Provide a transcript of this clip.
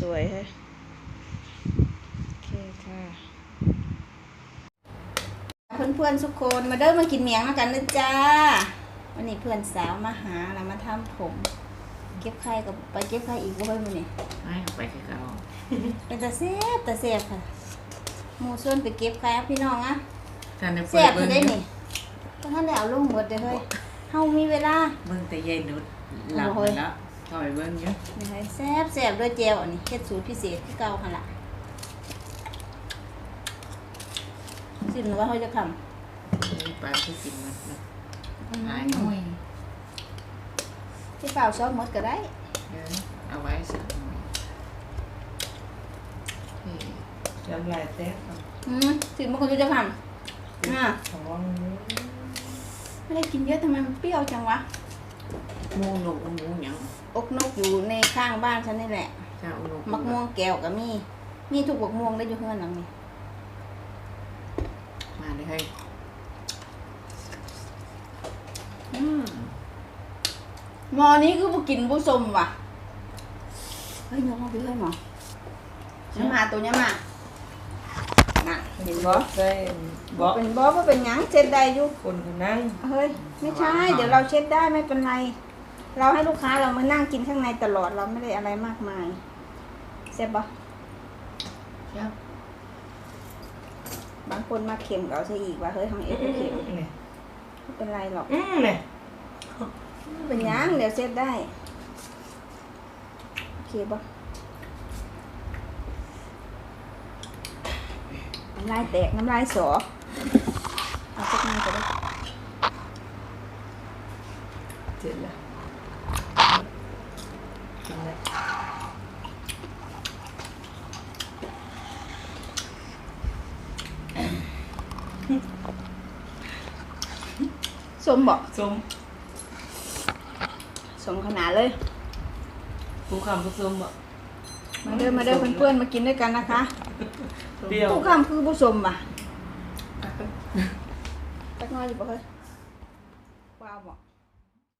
สวยๆเฮ้ยโอเคค่ะ เพื่อนๆทุกคนมาเด้อมากินเมียงแล้วกันนะจ้า วันนี้เพื่อนสาวมาหาเรามาทำผม เก็บไข่กับไปเก็บไข่อีกบ่เฮ้ยมื้อนี้ไม่เอาไปคือเก่าเป็นตาแซ่บตาแซ่บค่ะหมูส่วนไปเก็บไข่อะพี่น้องอะท่านได้เปิแซ่ดบเบิ้คืงอได้นี่ก็ท่านได้เอาลงหมดเลยเฮ้ยเฮามีเวลาเบิ้งแต่ยายนุชหลับโอ้ไปยแล้ว ถอยเบิ้งเยอะนี่เฮ้ยแซ่บแซ่บด้วยเจลอันนี้เฮ็ดสูตรพิเศษที่เก่าหั่นล่ะสิหนูว่าเขาจะทำนี่ปลาที่กินมันนะอืมหายหน่วยที่เปล่าซอกหมดก็ได้เออเอาไว้สักหน่อยนี่น้ำลายแตกอืมสิมันคนจะทำอ่าท้อง ไม่ได้กินเยอะทำไมมันเปรี้ยวจังวะ หมูหนูหมูหยังอกนกอยู่ในข้างบ้านฉันนี่แหละเจ้าหนูมะม่วงแก้วก็มี มีทุกมะม่วงได้อยู่เฮือนหลังนี้มาเลยให้อืมหมอนี้คือบุกินบุสมว่ะ เฮ้ยน้องเอาไปเลยหมอน้ำมาตัวเนี้ยมาน่ะเห็นบ่ใส่บอกเป็นบ่ว่าเป็นหยังเช็ดได้อยู่คนคนนั่ง เฮ้ย ไม่ใช่ เดี๋ยวเราเช็ดได้ไม่เป็นไร เราให้ลูกค้าเรามานั่งกินข้างในตลอดเราไม่ได้อะไรมากมายเซ็บบ่ครับบางคนมาเค็มก็เอาซะอีกว่าเฮ้ยทำไมเอ็ดเค็มเนี่ยไม่เป็นไรหรอกอืมเนี่ยไม่เป็นหยังเดี๋ยวเซ็ตได้โอเคบ่น้ำลายแตกน้ำลายสอเอาสักหน่อยก็ได้เสร็จแล้ว กินเลยสมบ่ส้มสมขนาดเลย ผู้คำผู้ส้มอะมาเด้อมาเด้อเพื่อนๆมากินด้วยกันนะคะเปรี้ยวผู้คำคือผู้สมบ่ะจักหน้อยอยู่บ่เฮ้ยว้าวบ่